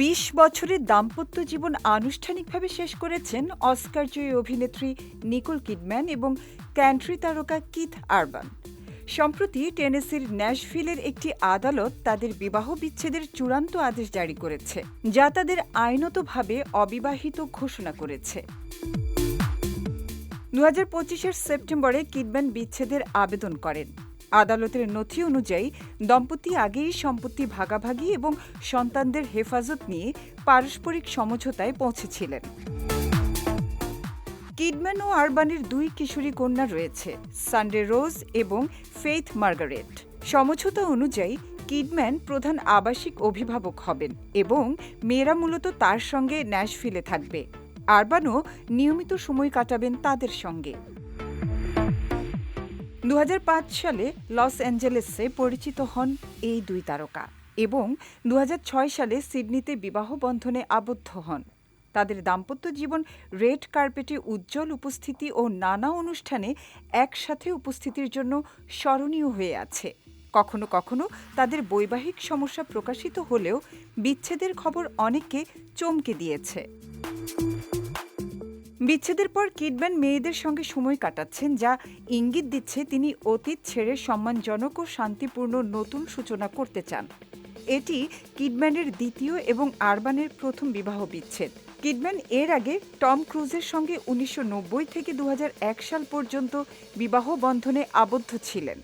বিশ বছরের দাম্পত্য জীবন আনুষ্ঠানিকভাবে শেষ করেছেন অস্কারজয়ী অভিনেত্রী নিকোল কিডম্যান এবং ক্যান্ট্রি তারকা কিথ আরবান। সম্প্রতি টেনেসির ন্যাশভিলের একটি আদালত তাদের বিবাহ বিচ্ছেদের চূড়ান্ত আদেশ জারি করেছে, যা তাদের আইনতভাবে অবিবাহিত ঘোষণা করেছে। দু হাজার পঁচিশের সেপ্টেম্বরে কিডম্যান বিচ্ছেদের আবেদন করেন। আদালতের নথি অনুযায়ী দম্পতি আগেই সম্পত্তি ভাগাভাগি এবং সন্তানদের হেফাজত নিয়ে পারস্পরিক সমঝোতায় পৌঁছেছিলেন। কিডম্যান ও আরবানের দুই কিশোরী কন্যা রয়েছে, সানডে রোজ এবং ফেইথ মার্গারেট। সমঝোতা অনুযায়ী কিডম্যান প্রধান আবাসিক অভিভাবক হবেন এবং মেয়েরা মূলত তার সঙ্গে ন্যাশফিলে থাকবে। আরবানও নিয়মিত সময় কাটাবেন তাদের সঙ্গে। দু হাজার পাঁচ সালে লস অ্যাঞ্জেলেসে পরিচিত হন এই দুই তারকা এবং দু হাজার ছয় সালে সিডনিতে বিবাহ বন্ধনে আবদ্ধ হন। তাদের দাম্পত্য জীবন রেড কার্পেটে উজ্জ্বল উপস্থিতি ও নানা অনুষ্ঠানে একসাথে উপস্থিতির জন্য স্মরণীয় হয়ে আছে। কখনো কখনো তাদের বৈবাহিক সমস্যা প্রকাশিত হলেও বিচ্ছেদের খবর অনেককে চমকে দিয়েছে। বিচ্ছেদের পর কিডম্যান মেয়েদের সঙ্গে সময় কাটাচ্ছেন, যা ইঙ্গিত দিচ্ছে তিনি অতীত ছেড়ে সম্মানজনক ও শান্তিপূর্ণ নতুন সূচনা করতে চান। এটি কিডম্যানের দ্বিতীয় এবং আরবানের প্রথম বিবাহ বিচ্ছেদ। কিডম্যান এর আগে টম ক্রুজের সঙ্গে উনিশশো নব্বই থেকে দু হাজার এক সাল পর্যন্ত বিবাহ বন্ধনে আবদ্ধ ছিলেন।